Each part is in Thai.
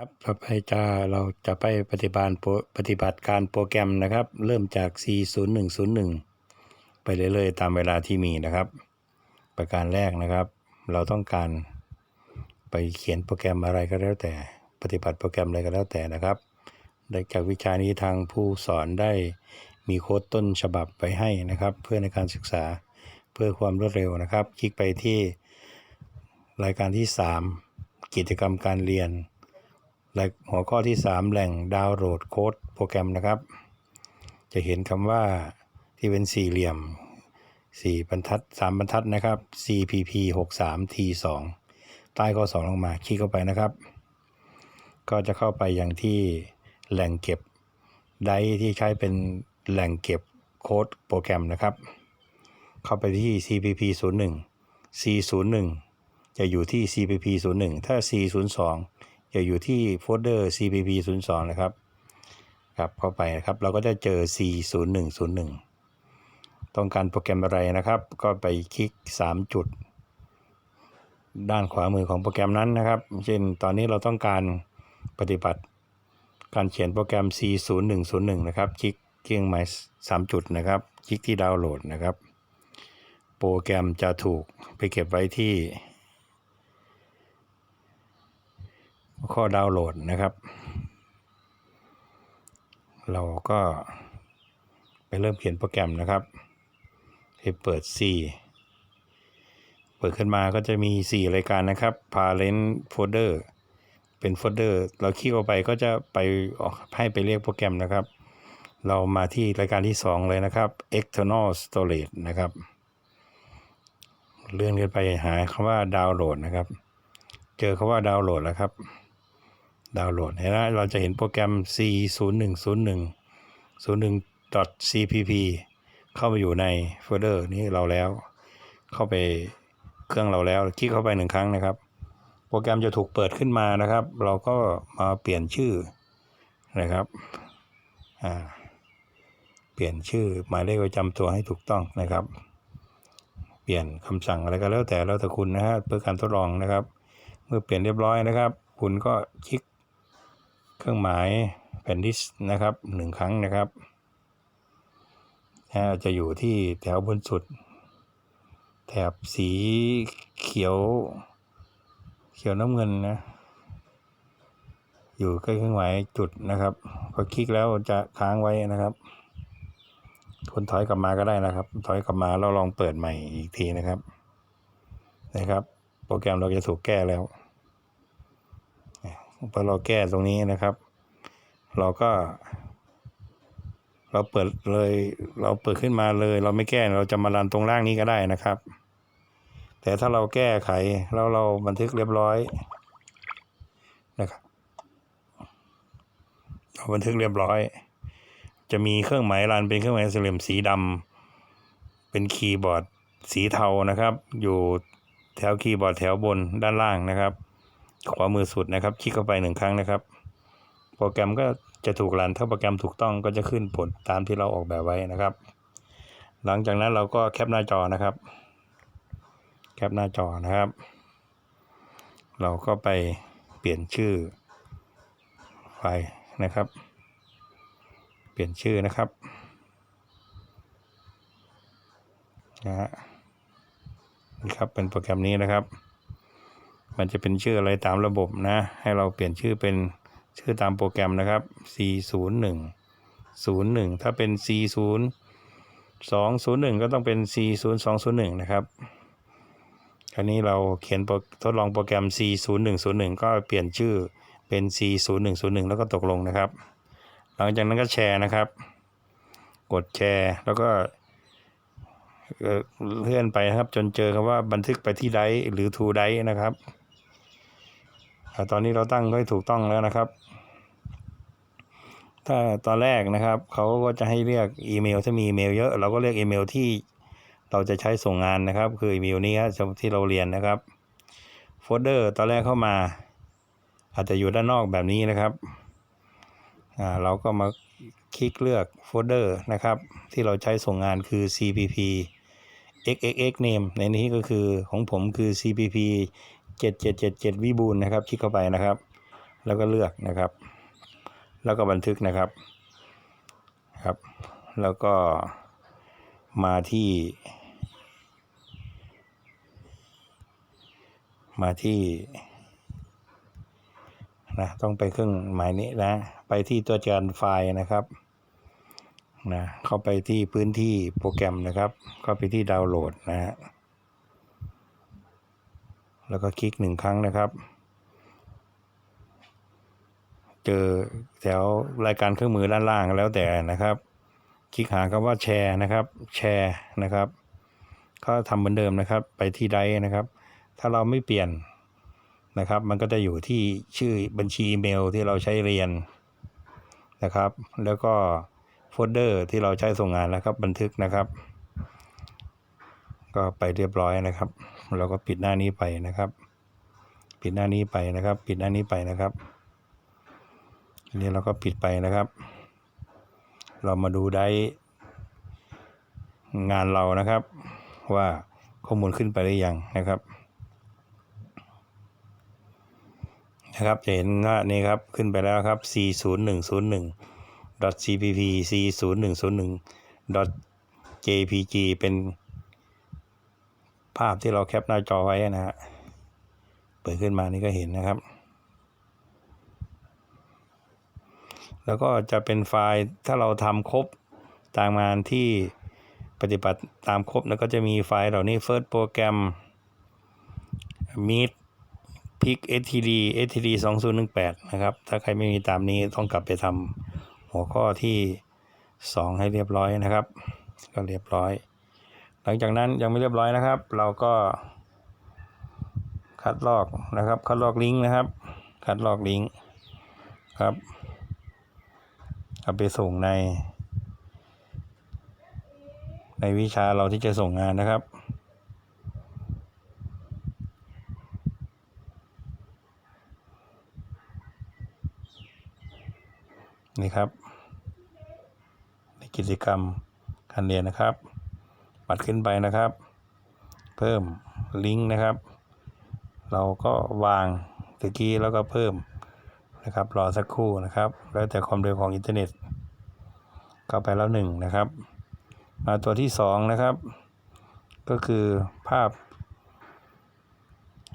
ครับต่อไปจะเราจะไปปฏิบัติปรปฏิบัติการโปรแกรมนะครับ เริ่มจาก C0101 ไปเรื่อยๆ ตามเวลาที่มีนะครับ ประการแรกนะครับ เราต้องการไปเขียนโปรแกรมอะไรก็แล้วแต่ ปฏิบัติโปรแกรมอะไรก็แล้วแต่นะครับได้จากวิชานี้ทางผู้สอนได้มีโค้ดต้นฉบับไปให้นะครับ เพื่อในการศึกษาเพื่อความรวดเร็วนะครับ คลิกไปที่รายการที่ 3 กิจกรรมการเรียน และหัวข้อที่ 3 แหล่งดาวน์โหลดโค้ดโปรแกรมนะครับ จะเห็นคำว่าที่เป็นสี่เหลี่ยม 4 บรรทัด 3 บรรทัดนะครับ CPP 63 T 2ใต้ข้อ 2 ลงมาคลิกเข้าไปนะครับ ก็จะเข้าไปอย่างที่แหล่งเก็บไดที่ใช้เป็นแหล่งเก็บโค้ดโปรแกรมนะครับ เข้าไปที่ CPP 01 C 01จะอยู่ที่ CPP 01ถ้า C 02 จะอยู่ที่โฟลเดอร์ CPP 02นะครับครับเข้าไปนะครับเราก็จะเจอ C 0101ต้องการโปรแกรมอะไรนะครับ ก็ไปคลิก 3 จุด ด้านขวามือของโปรแกรมนั้นนะครับ เช่นตอนนี้เราต้องการปฏิบัติการเขียนโปรแกรม C 0 1 0 1นะครับ คลิกเครื่องหมาย3จุดนะครับ คลิกที่ดาวน์โหลดนะครับ โปรแกรมจะถูกไปเก็บไว้ที่ ข้อดาวน์โหลดนะครับ เราก็ไปเริ่มเขียนโปรแกรมนะครับให้เปิด C เปิดขึ้นมาก็จะมี 4 รายการนะครับ parent folder เป็นโฟลเดอร์ เราคลิกเข้าไปก็จะไปออกให้ไปเรียกโปรแกรมนะครับ เรามาที่รายการที่ 2 เลยนะครับ external storage นะครับ เลื่อนขึ้นไปหาคำว่าดาวน์โหลดนะครับ เจอคำว่าดาวน์โหลดแล้วครับ ดาวน์โหลดเห็นไหมเราจะเห็นโปรแกรม C 0 1 0 1 0 1 cpp เข้ามาอยู่ในโฟลเดอร์นี้เราแล้ว เข้าไปเครื่องเราแล้ว คลิกเข้าไปหนึ่งครั้งนะครับ โปรแกรมจะถูกเปิดขึ้นมานะครับ เราก็มาเปลี่ยนชื่อนะครับอ่าเปลี่ยนชื่อหมายเลขประจำตัวให้ถูกต้องนะครับ เปลี่ยนคำสั่งอะไรก็แล้วแต่แล้วแต่คุณนะฮะเพื่อการทดลองนะครับ เมื่อเปลี่ยนเรียบร้อยนะครับ คุณก็คลิก เครื่องหมายแผ่นดิสนะครับหนึ่งครั้งนะครับจะอยู่ที่แถวบนสุด แถบสีเขียว เขียวน้ำเงินนะ อยู่ใกล้เครื่องหมายจุดนะครับ พอคลิกแล้วจะค้างไว้นะครับคนถอยกลับมาก็ได้นะครับ ถอยกลับมาเราลองเปิดใหม่อีกทีนะครับ นะครับ โปรแกรมเราจะถูกแก้แล้ว พอเราแก้ตรงนี้นะครับ เราก็ เราเปิดเลย เราเปิดขึ้นมาเลย เราไม่แก้เราจะมารันตรงล่างนี้ก็ได้นะครับ แต่ถ้าเราแก้ไขแล้วเราบันทึกเรียบร้อยนะครับเราบันทึกเรียบร้อย จะมีเครื่องหมายรันเป็นเครื่องหมายสี่เหลี่ยมสีดำเป็นคีย์บอร์ดสีเทานะครับ อยู่แถวคีย์บอร์ดแถวบนด้านล่างนะครับ ขวามือสุดนะครับ คลิกเข้าไปหนึ่งครั้งนะครับ โปรแกรมก็จะถูกรันถ้าโปรแกรมถูกต้องก็จะขึ้นผลตามที่เราออกแบบไว้นะครับ หลังจากนั้นเราก็แคปหน้าจอนะครับ แคปหน้าจอนะครับ เราก็ไปเปลี่ยนชื่อไฟล์นะครับ เปลี่ยนชื่อนะครับนะฮะนี่ครับเป็นโปรแกรมนี้นะครับ มันจะเป็นชื่ออะไรตามระบบนะ ให้เราเปลี่ยนชื่อเป็นชื่อตามโปรแกรมนะครับ C 0 1 0 1 ถ้าเป็น C 0 2 0 1 ก็ต้องเป็น C 0 2 0 1 นะครับคราวนี้เราเขียนทดลองโปรแกรม C 0 1 0 1 ก็เปลี่ยนชื่อเป็น C 0 1 0 1 แล้วก็ตกลงนะครับ หลังจากนั้นก็แชร์นะครับ กดแชร์แล้วก็เลื่อนไปนะครับ จนเจอคำว่าบันทึกไปที่ไดร์หรือ to ไดร์นะครับ ตอนนี้เราตั้งไว้ถูกต้องแล้วนะครับ ถ้าตอนแรกนะครับเขาก็จะให้เรียกอีเมลถ้ามีอีเมลเยอะเราก็เรียกอีเมลที่เราจะใช้ส่งงานนะครับ คืออีเมลนี้ครับที่เราเรียนนะครับโฟลเดอร์ตอนแรกเข้ามา อาจจะอยู่ด้านนอกแบบนี้นะครับอ่าเราก็มาคลิกเลือกโฟลเดอร์นะครับ ที่เราใช้ส่งงานคือ cpp xxx name ในนี้ก็คือของผมคือ cpp 7777วิบูลนะครับ คลิกเข้าไปนะครับ แล้วก็เลือกนะครับ แล้วก็บันทึกนะครับครับ แล้วก็มาที่ มาที่นะต้องไปเครื่องหมายนี้นะ ไปที่ตัวจัดการไฟล์นะครับนะเข้าไปที่พื้นที่โปรแกรมนะครับ เข้าไปที่ดาวน์โหลดนะฮะ แล้วก็คลิกหนึ่งครั้งนะครับ เจอแถวรายการเครื่องมือด้านล่างแล้วแต่นะครับ คลิกหาคำว่าแชร์นะครับแชร์นะครับ ก็ทำเหมือนเดิมนะครับ ไปที่ไดนะครับ ถ้าเราไม่เปลี่ยนนะครับ มันก็จะอยู่ที่ชื่อบัญชีอีเมลที่เราใช้เรียนนะครับ แล้วก็โฟลเดอร์ที่เราใช้ส่งงานนะครับ บันทึกนะครับ ก็ไปเรียบร้อยนะครับ เราก็ปิดหน้านี้ไปนะครับ ปิดหน้านี้ไปนะครับ ปิดหน้านี้ไปนะครับทีนี้เราก็ปิดไปนะครับ เรามาดูได้งานเรานะครับ ว่าข้อมูลขึ้นไปหรือยังนะครับนะครับจะเห็นว่านี่ครับขึ้นไปแล้วครับ40101 cpp 40101 jpg เป็น ภาพที่เราแคปหน้าจอไว้นะฮะ เปิดขึ้นมานี่ก็เห็นนะครับ แล้วก็จะเป็นไฟล์ถ้าเราทำครบตามงานที่ปฏิบัติตามครบแล้วก็จะมีไฟล์เหล่านี้ First Program Meet พิก std std 2018 นะครับ ถ้าใครไม่มีตามนี้ต้องกลับไปทำหัวข้อที่ 2 ให้เรียบร้อยนะครับ ก็เรียบร้อย หลังจากนั้นยังไม่เรียบร้อยนะครับ เราก็ คัดลอกนะครับ คัดลอกลิงก์นะครับ คัดลอกลิงก์ครับเอาไปส่งใน ในวิชาเราที่จะส่งงานนะครับนี่ครับในกิจกรรมการเรียนนะครับ ปัดขึ้นไปนะครับ เพิ่มลิงก์นะครับ เราก็วางตะกี้แล้วก็เพิ่มนะครับรอสักครู่นะครับ แล้วแต่ความเร็วของอินเทอร์เน็ตเข้าไปแล้วหนึ่งนะครับ มาตัวที่สองนะครับ ก็คือภาพ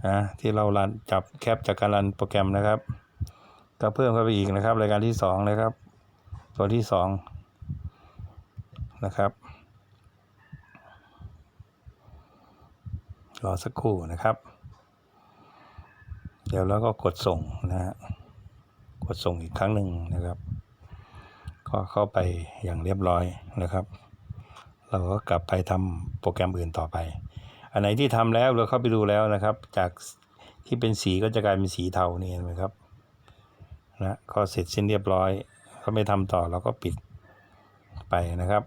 นะที่เรารันจับแคปจากการรันโปรแกรมนะครับ ก็เพิ่มเข้าไปอีกนะครับ รายการที่สองนะครับ ตัวที่สองนะครับ รอสักครู่นะครับ เดี๋ยวเราก็กดส่งนะฮะกดส่งอีกครั้งหนึ่งนะครับ ก็เข้าไปอย่างเรียบร้อยนะครับ เราก็กลับไปทำโปรแกรมอื่นต่อไป อันไหนที่ทำแล้วเราเข้าไปดูแล้วนะครับ จากที่เป็นสีก็จะกลายเป็นสีเทานี่เห็นไหมครับนะก็เสร็จสิ้นเรียบร้อยเขาไม่ทำต่อเราก็ปิดไปนะครับ